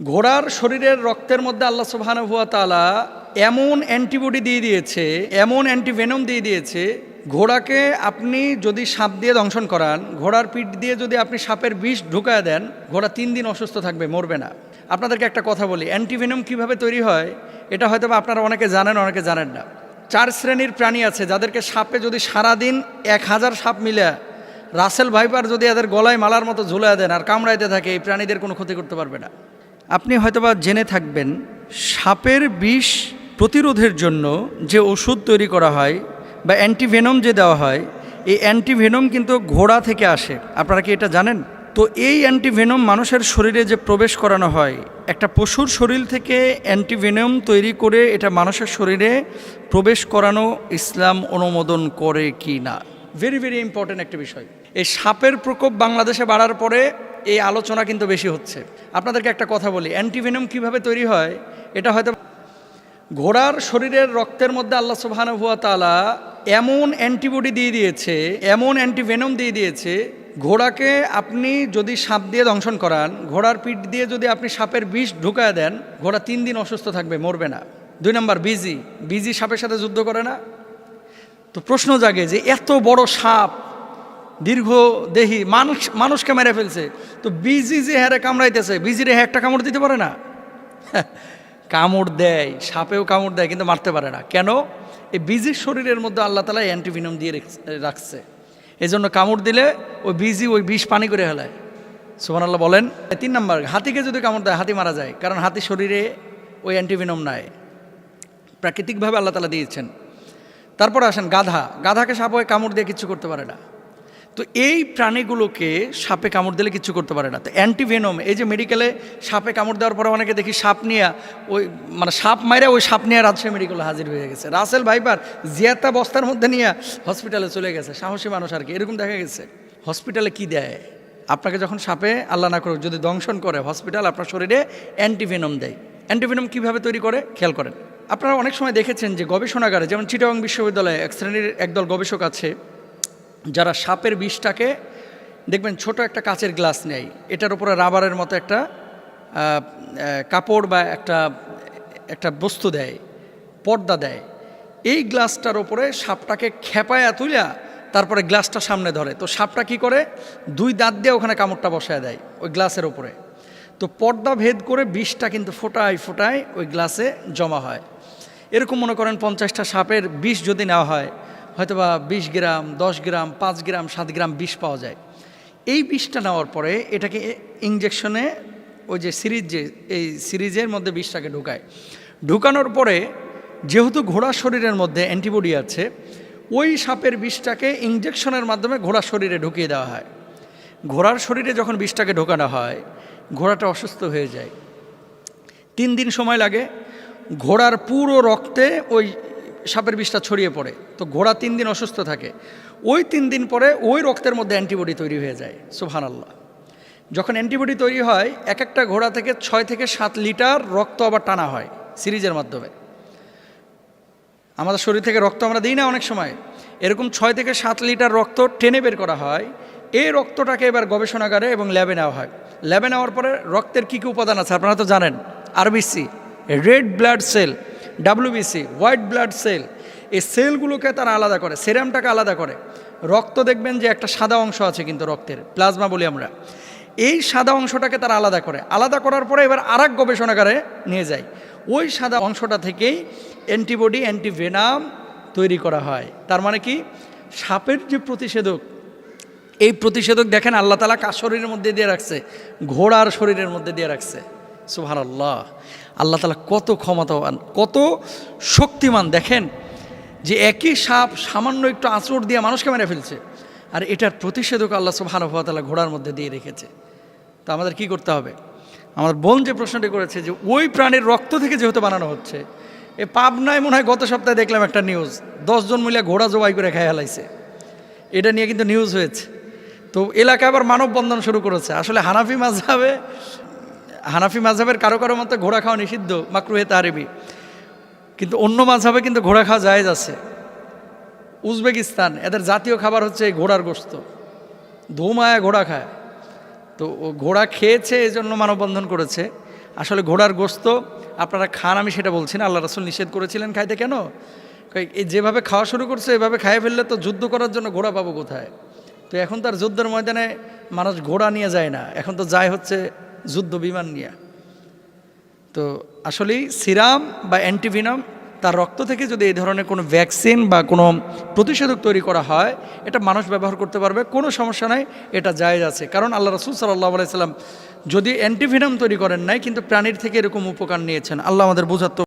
ঘোড়ার শরীরের রক্তের মধ্যে আল্লাহ সুবহান হুয়া তালা এমন অ্যান্টিবডি দিয়ে দিয়েছে, এমন অ্যান্টিভেনম দিয়ে দিয়েছে, ঘোড়াকে আপনি যদি সাপ দিয়ে দংশন করান, ঘোড়ার পিঠ দিয়ে যদি আপনি সাপের বিষ ঢুকায় দেন, ঘোড়া তিন দিন অসুস্থ থাকবে, মরবে না। আপনাদেরকে একটা কথা বলি, অ্যান্টিভেনম কীভাবে তৈরি হয়, এটা হয়তো আপনারা অনেকে জানেন অনেকে জানেন না। চার শ্রেণির প্রাণী আছে, যাদেরকে সাপে যদি সারাদিন এক হাজার সাপ মিলে, রাসেল ভাইপার যদি এদের গলায় মালার মতো ঝুলে দেন আর কামড়াইতে থাকে, এই প্রাণীদের কোনো ক্ষতি করতে পারবে না। আপনি হয়তোবা জেনে থাকবেন, সাপের বিষ প্রতিরোধের জন্য যে ওষুধ তৈরি করা হয় বা অ্যান্টিভেনম যে দেওয়া হয়, এই অ্যান্টিভেনম কিন্তু ঘোড়া থেকে আসে। আপনারা কি এটা জানেন? তো এই অ্যান্টিভেনম মানুষের শরীরে যে প্রবেশ করানো হয়, একটা পশুর শরীর থেকে অ্যান্টিভেনম তৈরি করে এটা মানুষের শরীরে প্রবেশ করানো ইসলাম অনুমোদন করে কি না ভেরি ভেরি ইম্পর্ট্যান্ট একটা বিষয়। এই সাপের প্রকোপ বাংলাদেশে বাড়ার পরে এই আলোচনা কিন্তু বেশি হচ্ছে। আপনাদেরকে একটা কথা বলি, অ্যান্টিভেনম কীভাবে তৈরি হয়, এটা হয়তো ঘোড়ার শরীরের রক্তের মধ্যে আল্লাহ সুবহান হুয়া তালা এমন অ্যান্টিবডি দিয়ে দিয়েছে, এমন অ্যান্টিভেনম দিয়ে দিয়েছে, ঘোড়াকে আপনি যদি সাপ দিয়ে দংশন করান, ঘোড়ার পিঠ দিয়ে যদি আপনি সাপের বিষ ঢুকায় দেন, ঘোড়া তিন দিন অসুস্থ থাকবে, মরবে না। দুই নম্বর, বিজি। বিজি সাপের সাথে যুদ্ধ করে না। তো প্রশ্ন জাগে যে এত বড় সাপ দীর্ঘ দেহি মানুষ, মানুষকে মেরে ফেলছে। তো বিজি যে হ্যারে কামড়াইতেছে, বিজিরে হ্যাঁ একটা কামড় দিতে পারে না? কামড় দেয়, সাপেও কামড় দেয়, কিন্তু মারতে পারে না। কেন? এই বিজির শরীরের মধ্যে আল্লাহ তালা অ্যান্টিভিনম দিয়ে রেখ- রাখছে। এই জন্য কামড় দিলে ওই বিজি ওই বিষ পানি করে ফেলায়। সুমান আল্লাহ বলেন, তিন নম্বর, হাতিকে যদি কামড় দেয়, হাতি মারা যায়, কারণ হাতি শরীরে ওই অ্যান্টিভিনম নাই। প্রাকৃতিকভাবে আল্লাহ তালা দিয়েছেন। তারপরে আসেন গাধা। গাধাকে সাপ কামড় দিয়ে কিচ্ছু করতে পারে না। তো এই প্রাণীগুলোকে সাপে কামড় দিলে কিচ্ছু করতে পারে না। তো অ্যান্টিভেনম, এই যে মেডিকেলে সাপে কামড় দেওয়ার পরে অনেকে দেখি সাপ নিয়ে ওই মানে সাপ মাইরা ওই সাপ নিয়ে রাজশাহী মেডিকেলে হাজির হয়ে গেছে। রাসেল ভাইপার জিয়াতা বস্তার মধ্যে নিয়ে হসপিটালে চলে গেছে, সাহসী মানুষ আর কি, এরকম দেখা গেছে। হসপিটালে কি দেয়? আপনাকে যখন সাপে, আল্লাহ না করুক, যদি দংশন করে হসপিটাল আপনার শরীরে অ্যান্টিভেনম দেয়। অ্যান্টিভেনম কীভাবে তৈরি করে? খেয়াল করেন। আপনারা অনেক সময় দেখেছেন যে গবেষণাগারে, যেমন চিটাগং বিশ্ববিদ্যালয়ে এক শ্রেণির একদল গবেষক আছে যারা সাপের বিষটাকে, দেখবেন ছোট একটা কাচের গ্লাস নেয়। এটার উপরে রাবারের মতো একটা কাপড় বা একটা একটা বস্তু দেয়, পর্দা দেয়। এই গ্লাসটার ওপরে সাপটাকে খেপায়া তুলিয়া তারপরে গ্লাসটা সামনে ধরে। তো সাপটা কি করে? দুই দাঁত দিয়ে ওখানে কামড়টা বসায় দেয় ওই গ্লাসের ওপরে তো পর্দা ভেদ করে বিষটা কিন্তু ফোটায় ফোটায় ওই গ্লাসে জমা হয়। এরকম মনে করেন পঞ্চাশটা সাপের বিষ যদি নেওয়া হয় হয়তোবা বিশ গ্রাম, দশ গ্রাম, পাঁচ গ্রাম, সাত গ্রাম বিষ পাওয়া যায়। এই বিষটা নেওয়ার পরে এটাকে ইঞ্জেকশনে ওই যে সিরিজ যে, এই সিরিজের মধ্যে বিষটাকে ঢুকায়। ঢুকানোর পরে যেহেতু ঘোড়া শরীরের মধ্যে অ্যান্টিবডি আছে, ওই সাপের বিষটাকে ইঞ্জেকশনের মাধ্যমে ঘোড়া শরীরে ঢুকিয়ে দেওয়া হয়। ঘোড়ার শরীরে যখন বিষটাকে ঢোকানো হয়, ঘোড়াটা অসুস্থ হয়ে যায়। তিন দিন সময় লাগে, ঘোড়ার পুরো রক্তে ওই সাপের বিষটা ছড়িয়ে পড়ে। তো ঘোড়া তিন দিন অসুস্থ থাকে। ওই তিন দিন পরে ওই রক্তের মধ্যে অ্যান্টিবডি তৈরি হয়ে যায়। সুবহান আল্লাহ যখন অ্যান্টিবডি তৈরি হয়, এক একটা ঘোড়া থেকে ছয় থেকে সাত লিটার রক্ত আবার টানা হয় সিরিজের মাধ্যমে। আমাদের শরীর থেকে রক্ত আমরা দিই না অনেক সময়। এরকম ছয় থেকে সাত লিটার রক্ত টেনে বের করা হয়। এই রক্তটাকে এবার গবেষণাগারে এবং ল্যাবে নেওয়া হয়। ল্যাবে নেওয়ার পরে রক্তের কী কী উপাদান আছে আপনারা তো জানেন। RBC, red blood cell WBC white blood cell এই সেলগুলোকে তারা আলাদা করে সেরামটাকে আলাদা করে। রক্ত দেখবেন যে একটা সাদা অংশ আছে কিন্তু রক্তের প্লাজমা বলি আমরা। এই সাদা অংশটাকে তারা আলাদা করে। আলাদা করার পরে এবার আর এক গবেষণাগারে নিয়ে যায়। ওই সাদা অংশটা থেকেই অ্যান্টিবডি অ্যান্টিভেনাম তৈরি করা হয়। তার মানে কি? সাপের যে প্রতিষেধক, এই প্রতিষেধক দেখেন আল্লাহ তালা কার শরীরের মধ্যে দিয়ে রাখছে? ঘোড়ার শরীরের মধ্যে দিয়ে রাখছে। সুহান আল্লাহ আল্লাহ তালা কত ক্ষমতাবান, কত শক্তিমান, দেখেন যে একই সাপ সামান্য একটু আঁচড় দিয়ে মানুষকে মেরে ফেলছে, আর এটার প্রতিষেধক আল্লাহ সুবাহানুভাতালা ঘোড়ার মধ্যে দিয়ে রেখেছে। তো আমাদের কি করতে হবে? আমার বোন যে প্রশ্নটি করেছে যে, ওই প্রাণীর রক্ত থেকে যেহেতু বানানো হচ্ছে, এ পাবনায় মনে হয় গত সপ্তাহে দেখলাম একটা নিউজ দশজন মিলে ঘোড়া জবাই করে খেয়ে হেলাইছে এটা নিয়ে কিন্তু নিউজ হয়েছে। তো এলাকা আবার মানববন্ধন শুরু করেছে। আসলে হানাফি মাঝহাবে হানাফি মাঝহাবের কারও কারও মতো ঘোড়া খাওয়া নিষিদ্ধ, মাকরুহে তারিবি কিন্তু অন্য মাঝহাবে কিন্তু ঘোড়া খাওয়া জায়েজ আছে। উজবেকিস্তান, এদের জাতীয় খাবার হচ্ছে এই ঘোড়ার গোস্ত ধুমায় ঘোড়া খায়। তো ও ঘোড়া খেয়েছে এই জন্য মানববন্ধন করেছে। আসলে ঘোড়ার গোস্ত আপনারা খান, আমি সেটা বলছি না, আল্লাহ রাসুল নিষেধ করেছিলেন খাইতে কেন? এই যেভাবে খাওয়া শুরু করছে, এভাবে খাইয়ে ফেললে তো যুদ্ধ করার জন্য ঘোড়া পাবো কোথায়? তো এখন তার যুদ্ধের ময়দানে মানুষ ঘোড়া নিয়ে যায় না। এখন তো যায় হচ্ছে যুদ্ধ বিমান নিয়ে। তো আসলেই সিরাম বা অ্যান্টিভিনাম তার রক্ত থেকে যদি এই ধরনের কোনো ভ্যাকসিন বা কোনো প্রতিষেধক তৈরি করা হয়, এটা মানুষ ব্যবহার করতে পারবে, কোনো সমস্যা নাই, এটা জায়েজ আছে। কারণ আল্লাহ রসুল সাল্লাহ আলাইসাল্লাম যদি অ্যান্টিভিনাম তৈরি করেন নাই, কিন্তু প্রাণীর থেকে এরকম উপকার নিয়েছেন, আল্লাহ আমাদের বোঝার